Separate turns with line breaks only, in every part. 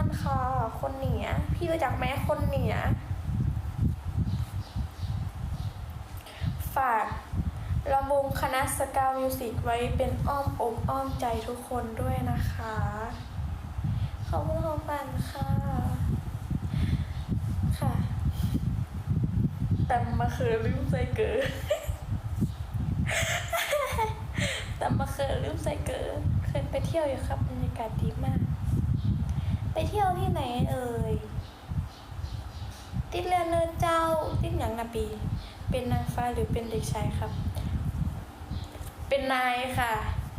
กันค่ะ คนเหนียพี่รู้จักไหมคนเหนียฝากลำวงคณะสกาวมิวสิกไว้เป็นอ้อมอกอ้อมใจทุกคนด้วยนะคะ ขอบคุณของปันค่ะ ค่ะ แต่มาเคือลืมใส่เกลือแต่มาเคยลืมใส่เกลือเคยไปเที่ยวอยู่ครับบรรยากาศดีมาก ไปเที่ยวที่ไหนเอ่ย ติดเรือเนินเจ้า ติดอย่างนาปี เป็นนางฟ้าหรือเป็นเด็กชายครับ เป็นนายค่ะ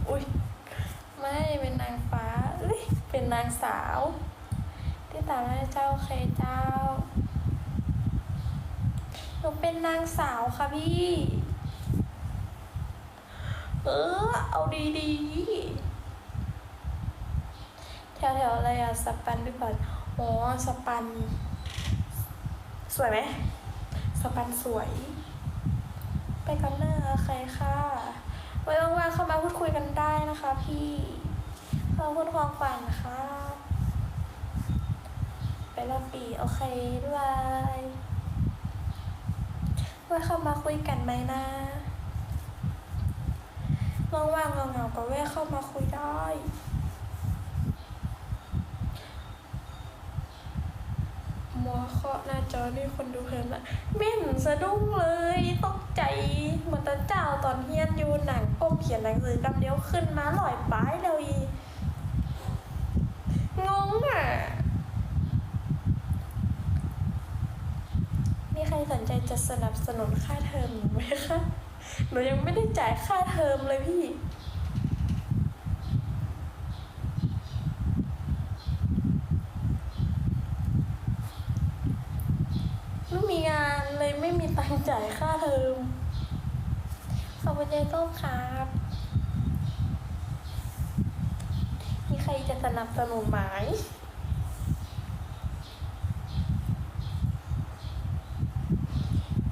อุ้ยไม่เป็นนางฟ้าเอ้ยเป็นนางสาว ที่ตามนเจ้าเคยเจ้าหนูเป็นนางสาวค่ะพี่ เออ เอาดีๆ แถวๆอะไรอะสปันหรือเปล่าอ๋อสปัน สวยไหมสปันสวย ไปกันเนอร์ใครค่ะไว้ว่างๆเข้ามาพูดคุยกันได้นะคะ พี่ขอบคุณความฝันนะคะไปรอบปีโอเคด้วยไว้เข้ามาคุยกันไหมนะว่างๆเงาๆก็แวะเข้ามาคุยได้ หมอ เคาะหน้าจอนี่คนดูเพลินละเม่นสะดุ้งเลยตกใจเหมือนตาเจ้าตอนเฮียนอยู่หนังปมเขียนหนังสือกำเดียวขึ้นมาลอยป้ายเลยงงอะ มีใครสนใจจะสนับสนุนค่าเทอมหนูไหมคะ หนูยังไม่ได้จ่ายค่าเทอมเลยพี่ ไม่มีงาน เลยไม่มีตังค์จ่ายค่าเทอมขอบคุณยายต้มครับ มีใครจะสนับสนุนไหม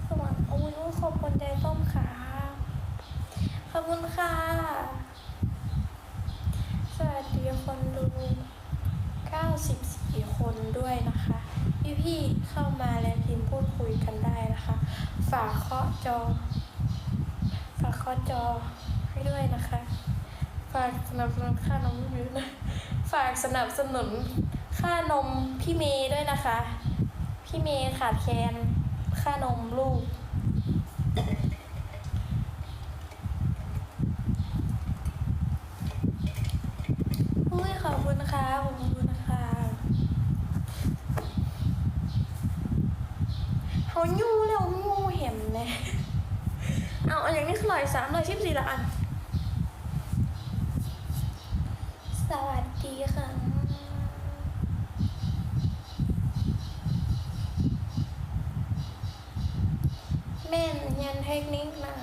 สวัสดีโอ้ยขอบคุณยายต้มครับขอบคุณค่ะ สวัสดีคนดู 94 คนด้วยนะคะ พี่ๆเข้ามาและพิมพ์พูดคุยกันได้นะคะ ฝากเคาะจอ ฝากเคาะจอให้ด้วยนะคะ ฝากสนับสนุนค่านมพี่นะฝากสนับสนุนค่านมพี่เมย์ด้วยนะคะ พี่เมย์ขาดแคลนค่านมลูก อุ้ยขอบคุณนะคะขอบคุณนะคะ เขายู่แล้วงูเห็นเลยเอาอันอย่างนี้คือลอยสามลอยชิบสี่ละอัน สวัสดีค่ะแม่นยันเทคนิคนะ